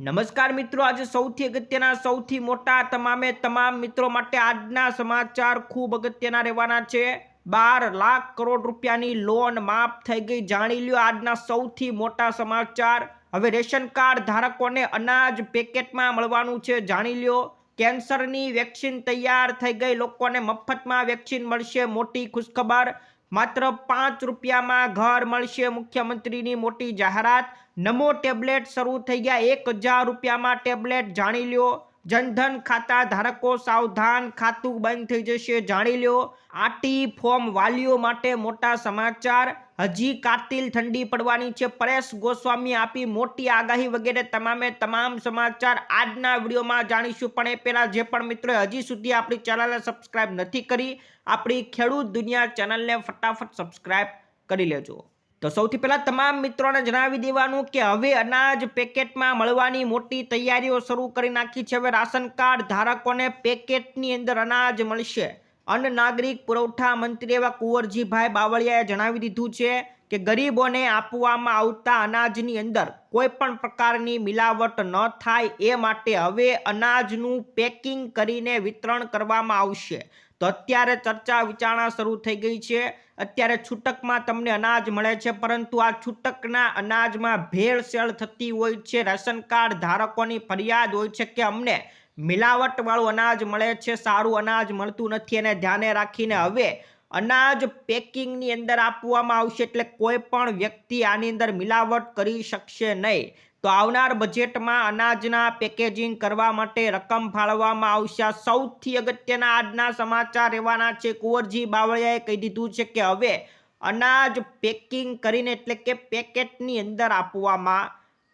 નમસ્કાર મિત્રો, આજે સૌથી અગત્યના, સૌથી મોટા, તમામે તમામ મિત્રો માટે આજના સમાચાર ખૂબ અગત્યના રહેવાના છે. બાર લાખ કરોડ રૂપિયાની લોન માફ થઈ ગઈ. જાણી લ્યો આજના સૌથી મોટા સમાચાર. હવે રેશન કાર્ડ ધારકોને અનાજ પેકેટમાં મળવાનું છે. જાણી લ્યો, કેન્સરની વેક્સિન તૈયાર થઈ ગઈ. લોકોને મફતમાં વેક્સિન મળશે. મોટી ખુશખબર. માત્ર પાંચ રૂપિયામાં ઘર મળશે. મુખ્યમંત્રીની મોટી જાહેરાત. નમો ટેબ્લેટ શરૂ થઈ ગયા. એક હજાર રૂપિયામાં ટેબ્લેટ જાણી લ્યો. જનધન ખાતા ધારકો સાવધાન ખાતું બંધ થઈ જશે. જાણી લ્યો. આટી ફોર્મ વાલીઓ માટે મોટા સમાચાર. હજી કાતિલ ઠંડી પડવાની છે. પરેશ ગોસ્વામી આપી મોટી આગાહી વગેરે. તમામે તમામ સમાચાર આજના વિડીયોમાં જાણીશું. પણ એ પહેલાં જે પણ મિત્રોએ હજી સુધી આપણી ચેનલને સબસ્ક્રાઇબ નથી કરી, આપણી ખેડૂત દુનિયા ચેનલને ફટાફટ સબસ્ક્રાઇબ કરી લેજો. તો સૌથી પહેલાં તમામ મિત્રોને જણાવી દેવાનું કે હવે અનાજ પેકેટમાં મળવાની મોટી તૈયારીઓ શરૂ કરી નાખી છે. હવે રાશન કાર્ડ ધારકોને પેકેટની અંદર અનાજ મળશે. અન્ન નાગરિક, પુરવઠા મંત્રી એવા કુંવરજીભાઈ બાવળિયાએ જણાવી દીધું છે કે ગરીબોને આપવામાં આવતા અનાજની અંદર કોઈ પણ પ્રકારની મિલાવટ ન થાય એ માટે હવે અનાજનું પેકિંગ કરીને વિતરણ કરવામાં આવશે. તો અત્યારે ચર્ચા વિચારણા શરૂ થઈ ગઈ છે. અત્યારે છૂટકમાં તમને અનાજ મળે છે, પરંતુ આ છૂટકના અનાજમાં ભેળસેળ થતી હોય છે રેશન કાર્ડ ધારકોની ફરિયાદ હોય છે કે અમને મિલાવટવાળું અનાજ મળે છે, સારું અનાજ મળતું નથી અને ધ્યાને રાખીને હવે અનાજ પેકિંગની અંદર આપવામાં આવશે એટલે કોઈ પણ વ્યક્તિ આની અંદર મિલાવટ કરી શકશે નહીં. તો આવનાર બજેટમાં અનાજના પેકેજિંગ કરવા માટે રકમ ફાળવવામાં આવશે. સૌથી અગત્યના આજના સમાચાર રહેવાના છે. કુંવરજી બાવળિયાએ કહી દીધું છે કે હવે અનાજ પેકિંગ કરીને એટલે કે પેકેટની અંદર આપવામાં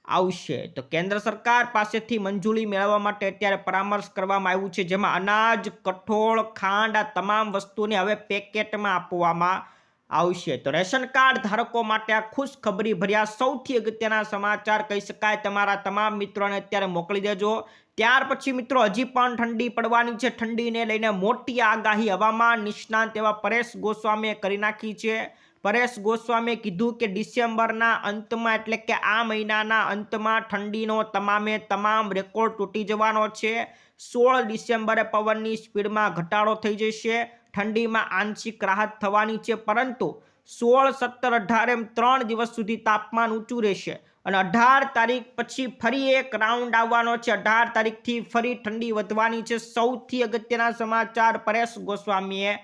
આવશે. તો કેન્દ્ર સરકાર પાસેથી મંજૂરી મેળવવા માટે અત્યારે પરામર્શ કરવામાં આવ્યું છે, જેમાં અનાજ, કઠોળ, ખાંડ, આ તમામ વસ્તુને હવે પેકેટમાં આપવામાં આવશે. તો રેશન કાર્ડ ધારકો માટે આ ખુશખબરી ભર્યા સૌથી અગત્યના સમાચાર કહી શકાય. તમારા તમામ મિત્રોને અત્યારે મોકલી દેજો. ત્યાર પછી મિત્રો, હજી પણ ઠંડી પડવાની છે. ઠંડીને લઈને મોટી આગાહી હવામાન નિષ્ણાંત એવા પરેશ ગોસ્વામીએ કરી નાખી છે. પરેશ ગોસ્વામીએ કીધું કે ડિસેમ્બરના અંતમાં એટલે કે આ મહિનાના અંતમાં ઠંડીનો તમામે તમામ રેકોર્ડ તૂટી જવાનો છે. સોળ ડિસેમ્બરે પવનની સ્પીડમાં ઘટાડો થઈ જશે. ઠંડીમાં આંશિક રાહત થવાની છે, પરંતુ સોળ સત્તર અઢાર એમ ત્રણ દિવસ સુધી તાપમાન ઊંચું રહેશે અને અઢાર તારીખ પછી ફરી એક રાઉન્ડ આવવાનો છે. અઢાર તારીખથી ફરી ઠંડી વધવાની છે. સૌથી અગત્યના સમાચાર પરેશ ગોસ્વામીએ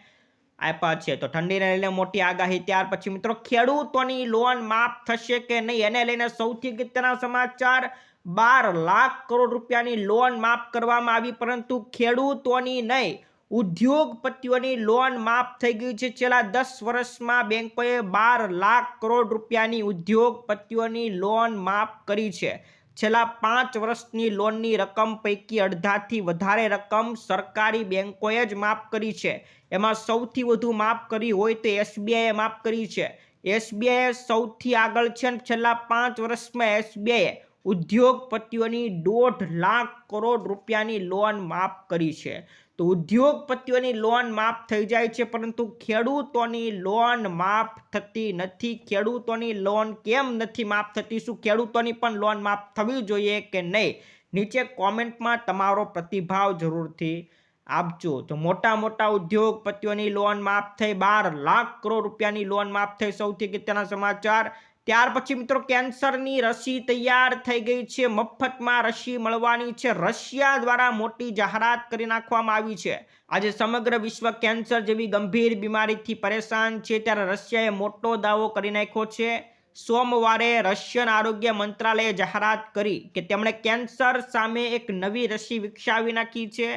આપ્યા છે. તો ઠંડીને લઈને મોટી આગાહી. ત્યાર પછી મિત્રો, ખેડૂતોની લોન માફ થશે કે નહીં? એને લઈને સૌથી ગીતના સમાચાર. બાર લાખ કરોડ રૂપિયાની લોન માફ કરવામાં આવી, પરંતુ ખેડૂતોની નહીં, ઉદ્યોગપતિઓની લોન માફ થઈ ગઈ છે. છેલ્લા દસ વર્ષમાં બેંકોએ બાર લાખ કરોડ રૂપિયાની ઉદ્યોગપતિઓની લોન માફ કરી છે. છેલ્લા પાંચ વર્ષની લોનની રકમ પૈકી અડધાથી વધારે રકમ સરકારી બેન્કોએ જ માફ કરી છે. એમાં સૌથી વધુ માફ કરી હોય તો એસબીઆઈએ માફ કરી છે. એસબીઆઈએ સૌથી આગળ છે છેલ્લા પાંચ વર્ષમાં એસબીઆઈએ ઉદ્યોગપતિઓની દોઢ લાખ કરોડ રૂપિયાની લોન માફ કરી છે. તો ઉદ્યોગપતિઓની લોન માફ થઈ જાય છે, પરંતુ ખેડૂતોની લોન માફ થતી નથી. ખેડૂતોની લોન કેમ નથી માફ થતી? શું ખેડૂતોની પણ લોન માફ થવી જોઈએ કે નહીં? નીચે કોમેન્ટમાં તમારો પ્રતિભાવ જરૂરથી આપજો. તો મોટા મોટા ઉદ્યોગપતિઓની લોન માફ થઈ, બાર લાખ કરોડ રૂપિયાની લોન માફ થઈ. સૌથી અગત્યના સમાચાર ત્યાર પછી મિત્રો કેન્સરની રસી તૈયાર થઈ ગઈ છે. મફતમાં રસી મળવાની છે. રશિયા દ્વારા મોટી જાહેરાત કરી નાખવામાં આવી છે. આજે સમગ્ર વિશ્વ કેન્સર જેવી ગંભીર બીમારીથી પરેશાન છે. ત્યારે રશિયાએ મોટો દાવો કરી નાખ્યો છે. સોમવારે રશિયન આરોગ્ય મંત્રાલયે જાહેરાત કરી કે તેમણે કેન્સર સામે એક નવી રસી વિકસાવી નાખી છે,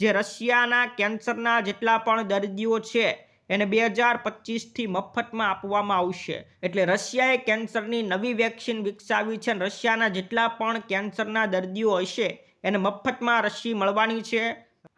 જે રશિયાના કેન્સરના જેટલા પણ દર્દીઓ છે એને બે હજાર પચીસથી મફતમાં આપવામાં આવશે. એટલે રશિયાએ કેન્સરની નવી વેક્સિન વિકસાવી છે અને રશિયાના જેટલા પણ કેન્સરના દર્દીઓ હશે, એને મફતમાં રસી મળવાની છે.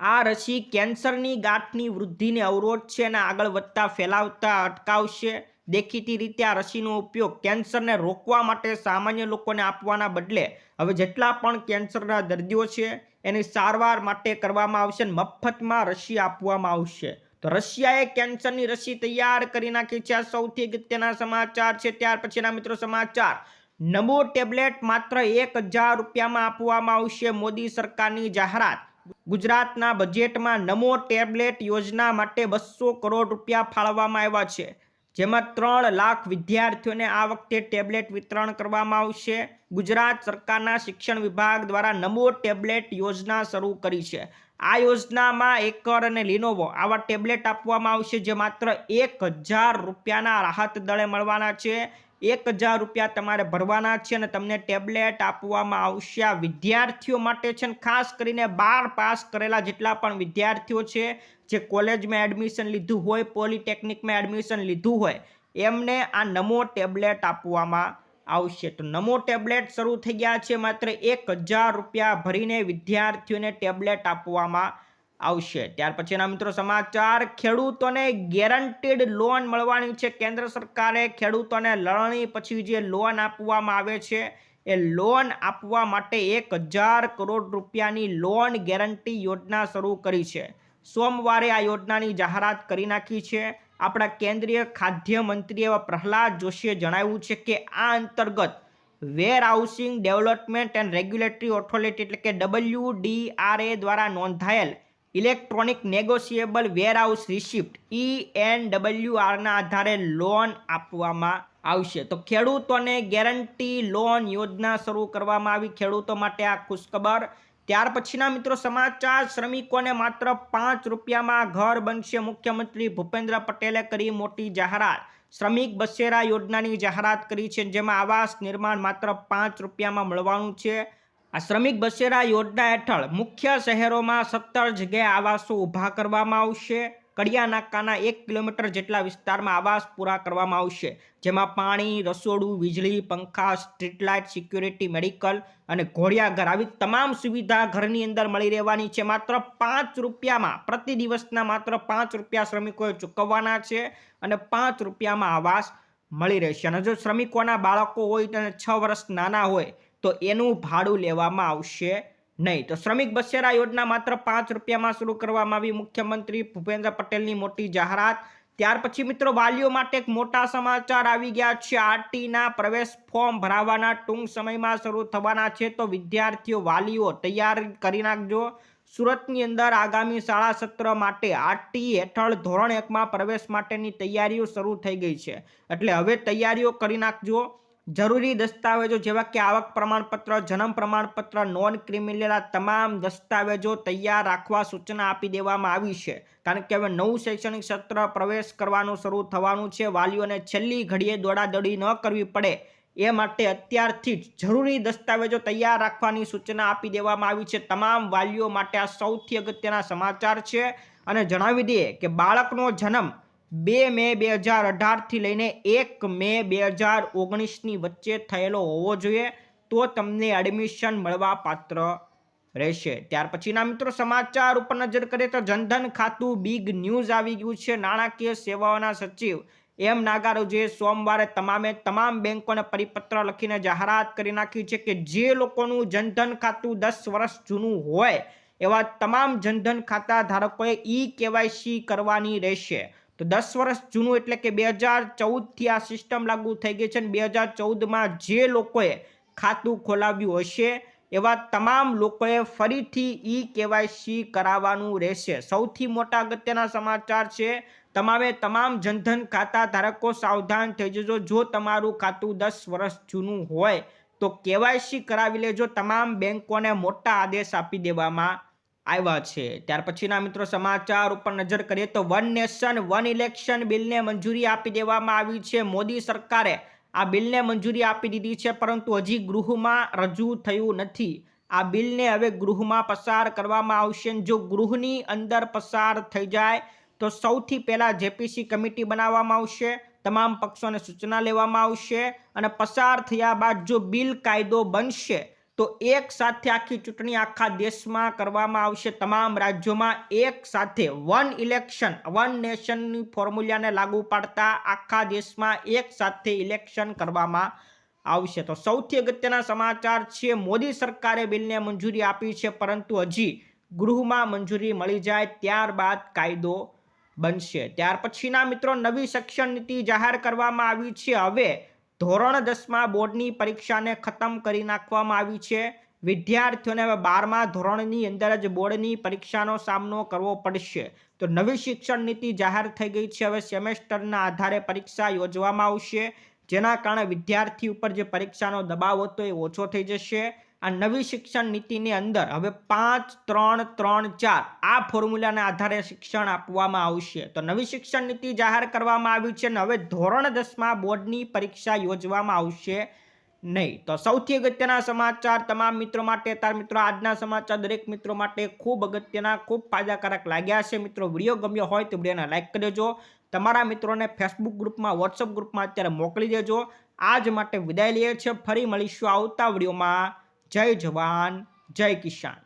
આ રસી કેન્સરની ગાંઠની વૃદ્ધિને અવરોધ છે અને આગળ વધતા ફેલાવતા અટકાવશે. દેખીતી રીતે આ રસીનો ઉપયોગ કેન્સરને રોકવા માટે સામાન્ય લોકોને આપવાના બદલે હવે જેટલા પણ કેન્સરના દર્દીઓ છે, એની સારવાર માટે કરવામાં આવશે મફતમાં રસી આપવામાં આવશે. તો રશિયાએ કેન્સરની રસી તૈયાર કરી નાખી છે. સૌથી અગત્યના સમાચાર છે. ત્યાર પછીના મિત્રો સમાચાર. નમો ટેબ્લેટ માત્ર એક હજાર રૂપિયામાં આપવામાં આવશે. મોદી સરકારની જાહેરાત. ગુજરાતના બજેટમાં નમો ટેબ્લેટ યોજના માટે બસો કરોડ રૂપિયા ફાળવવામાં આવ્યા છે. જેમાં ત્રણ લાખ વિદ્યાર્થીઓને આ વખતે ટેબ્લેટ વિતરણ કરવામાં આવશે. ગુજરાત સરકારના શિક્ષણ વિભાગ દ્વારા નમો ટેબ્લેટ યોજના શરૂ કરી છે. આ યોજનામાં એકર અને લિનોવો આવા ટેબ્લેટ આપવામાં આવશે જે માત્ર એક હજાર રૂપિયાના રાહત દળે મળવાના છે. એક હજાર રૂપિયા તમારે ભરવાના છે અને તમને ટેબ્લેટ આપવામાં આવશે. આ વિદ્યાર્થીઓ માટે છે ને ખાસ કરીને બાર પાસ કરેલા જેટલા પણ વિદ્યાર્થીઓ છે, જે કોલેજમાં એડમિશન લીધું હોય પોલિટેકનિકમાં એડમિશન લીધું હોય, એમને આ નમો ટેબ્લેટ આપવામાં આવશે. તો નમો ટેબ્લેટ શરૂ થઈ ગયા છે. માત્ર એક હજાર રૂપિયા ભરીને વિદ્યાર્થીઓને ટેબ્લેટ આપવામાં આવશે. ત્યાર પછીના મિત્રો સમાચાર. ખેડૂતોને ગેરંટીડ લોન મળવાની છે. કેન્દ્ર સરકારે ખેડૂતોને લણણી પછી જે લોન આપવામાં આવે છે, એ લોન આપવા માટે એક હજાર કરોડ રૂપિયાની લોન ગેરંટી યોજના શરૂ કરી છે. સોમવારે આ યોજનાની જાહેરાત કરી નાખી છે. આપણા કેન્દ્રીય ખાદ્ય મંત્રી એવા પ્રહલાદ જોશીએ જણાવ્યું છે કે આ અંતર્ગત warehousing development and regulatory authority એટલે કે ડબલ્યુ ડીઆરએ દ્વારા નોંધાયેલ electronic negotiable warehouse receipt E N W આરના આધારે લોન આપવામાં આવશે. તો ખેડૂતોને ગેરંટી લોન યોજના શરૂ કરવામાં આવી. ખેડૂતો માટે આ ખુશખબર ત્યાર પછીના મિત્રો સમાચાર, શ્રમિકોને માત્ર પાંચ રૂપિયામાં ઘર બનશે. મુખ્યમંત્રી ભૂપેન્દ્ર પટેલે કરી મોટી જાહેરાત. શ્રમિક બસેરા યોજનાની જાહેરાત કરી છે, જેમાં આવાસ નિર્માણ માત્ર પાંચ રૂપિયામાં મળવાનું છે. આ શ્રમિક બસેરા યોજના હેઠળ મુખ્ય શહેરોમાં સત્તર જગ્યાએ આવાસો ઊભા કરવામાં આવશે. કડિયા નાકાના એક કિલોમીટર જેટલા વિસ્તારમાં આવાસ પૂરા કરવામાં આવશે, જેમાં પાણી, રસોડું, વીજળી, પંખા સ્ટ્રીટ લાઇટ સિક્યુરિટી, મેડિકલ અને ઘોડિયાઘર આવી તમામ સુવિધા ઘરની અંદર મળી રહેવાની છે. માત્ર પાંચ રૂપિયામાં પ્રતિ દિવસના માત્ર પાંચ રૂપિયા શ્રમિકોએ ચૂકવવાના છે અને પાંચ રૂપિયામાં આવાસ મળી રહેશે. અને જો શ્રમિકોના બાળકો હોય અને છ વર્ષ નાના હોય, તો એનું ભાડું લેવામાં આવશે નહીં. તો શ્રમિક બસેરા યોજના માત્ર પાંચ રૂપિયામાં શરૂ કરવામાં આવી. મુખ્યમંત્રી ભૂપેન્દ્ર પટેલની મોટી જાહેરાત. ત્યાર પછી મિત્રો વાલીઓ માટે એક મોટા સમાચાર આવી ગયા છે. આરટીના પ્રવેશ ફોર્મ ભરાવાના ટૂંક સમયમાં શરૂ થવાના છે. તો વિદ્યાર્થીઓ, વાલીઓ, તૈયાર કરી નાખજો. સુરતની અંદર આગામી શાળા સત્ર માટે આરટી હેઠળ ધોરણ એકમાં પ્રવેશ માટેની તૈયારીઓ શરૂ થઈ ગઈ છે. એટલે હવે તૈયારીઓ કરી નાખજો. જરૂરી દસ્તાવેજો જેવા કે આવક પ્રમાણપત્ર, જન્મ પ્રમાણપત્ર નોન ક્રિમિનલના તમામ દસ્તાવેજો તૈયાર રાખવા સૂચના આપી દેવામાં આવી છે. કારણ કે હવે નવું શૈક્ષણિક સત્ર પ્રવેશ કરવાનું શરૂ થવાનું છે. વાલીઓને છેલ્લી ઘડીએ દોડાદોડી ન કરવી પડે. એ માટે અત્યારથી જ જરૂરી દસ્તાવેજો તૈયાર રાખવાની સૂચના આપી દેવામાં આવી છે. તમામ વાલીઓ માટે આ સૌથી અગત્યના સમાચાર છે. અને જણાવી દઈએ કે બાળકનો જન્મ બે મે બે હજાર અઢારથી લઈને એક મે બે હજાર ઓગણીસની વચ્ચે થયેલો હોવો જોઈએ તો તમને એડમિશન મળવા પાત્ર રહેશે. ત્યાર પછીના મિત્રો સમાચાર ઉપર નજર કરીએ તો જનધન ખાતું બિગ ન્યૂઝ આવી ગયું છે. નાણાકીય સેવાઓના સચિવ એમ નાગારોજે સોમવારે તમામે તમામ બેંકોને પરિપત્ર લખીને જાહેરાત કરી નાખી છે કે જે લોકોનું જનધન ખાતું દસ વર્ષ જૂનું હોય એવા તમામ જનધન ખાતા ધારકોએ ઈ કેવાયસી કરવાની રહેશે. તો દસ વર્ષ જૂનું એટલે કે બે હજાર ચૌદથી આ સિસ્ટમ લાગુ થઈ ગઈ છે અને બે હજાર ચૌદમાં જે લોકોએ ખાતું ખોલાવ્યું હશે, એવા તમામ લોકોએ ફરીથી ઈ કેવાયસી કરાવવાનું રહેશે. સૌથી મોટા અગત્યના સમાચાર છે, તમામે તમામ જનધન ખાતા ધારકો સાવધાન થઈ જજો. જો તમારું ખાતું દસ વર્ષ જૂનું હોય, તો કેવાયસી કરાવી લેજો. તમામ બેંકોને મોટા આદેશ આપી દેવામાં આવ્યા છે. ત્યાર પછીના મિત્રો સમાચાર ઉપર નજર કરીએ તો વન નેશન, વન ઇલેક્શન બિલને મંજૂરી આપી દેવામાં આવી છે. મોદી સરકારે આ બિલને મંજૂરી આપી દીધી છે, પરંતુ હજી ગૃહમાં રજૂ થયું નથી. આ બિલને હવે ગૃહમાં પસાર કરવામાં આવશે જો ગૃહની અંદર પસાર થઈ જાય તો સૌથી પહેલાં જેપીસી કમિટી બનાવવામાં આવશે, તમામ પક્ષોને સૂચના લેવામાં આવશે અને પસાર થયા બાદ જો બિલ કાયદો બનશે તો એક સાથે આખી ચૂંટણી આખા દેશમાં કરવામાં આવશે. તમામ રાજ્યોમાં એક સાથે વન ઇલેક્શન, વન નેશનની ફોર્મ્યુલાને લાગુ પાડતા આખા દેશમાં એક સાથે ઇલેક્શન કરવામાં આવશે. તો સૌથી અગત્યના સમાચાર છે, મોદી સરકારે બિલને મંજૂરી આપી છે, પરંતુ હજી ગૃહમાં મંજૂરી મળી જાય ત્યારબાદ કાયદો બનશે. ત્યાર પછીના મિત્રો, નવી શિક્ષણ નીતિ જાહેર કરવામાં આવી છે. હવે ધોરણ દસમાં બોર્ડની પરીક્ષાને ખતમ કરી નાખવામાં આવી છે. વિદ્યાર્થીઓને હવે બારમા ધોરણની અંદર જ બોર્ડની પરીક્ષાનો સામનો કરવો પડશે. તો નવી શિક્ષણ નીતિ જાહેર થઈ ગઈ છે. હવે સેમેસ્ટરના આધારે પરીક્ષા યોજવામાં આવશે. જેના કારણે વિદ્યાર્થી ઉપર જે પરીક્ષાનો દબાવ હતો એ ઓછો થઈ જશે. આ નવી શિક્ષણ નીતિની અંદર હવે પાંચ, ત્રણ ત્રણ, ચાર આ ફોર્મ્યુલાના આધારે શિક્ષણ આપવામાં આવશે. તો નવી શિક્ષણ નીતિ જાહેર કરવામાં આવી છે અને હવે ધોરણ દસમાં બોર્ડની પરીક્ષા યોજવામાં આવશે નહીં. તો સૌથી અગત્યના સમાચાર તમામ મિત્રો માટે, તાર મિત્રો આજના સમાચાર દરેક મિત્રો માટે ખૂબ અગત્યના, ખૂબ ફાયદાકારક લાગ્યા છે મિત્રો, વીડિયો ગમ્યો હોય તો વિડીયોને લાઇક કરી દેજો. તમારા મિત્રોને ફેસબુક ગ્રુપમાં વોટ્સઅપ ગ્રુપમાં અત્યારે મોકલી દેજો. આજ માટે વિદાય લઈએ છીએ. ફરી મળીશું આવતા વિડીયોમાં. જય જવાન જય કિસાન.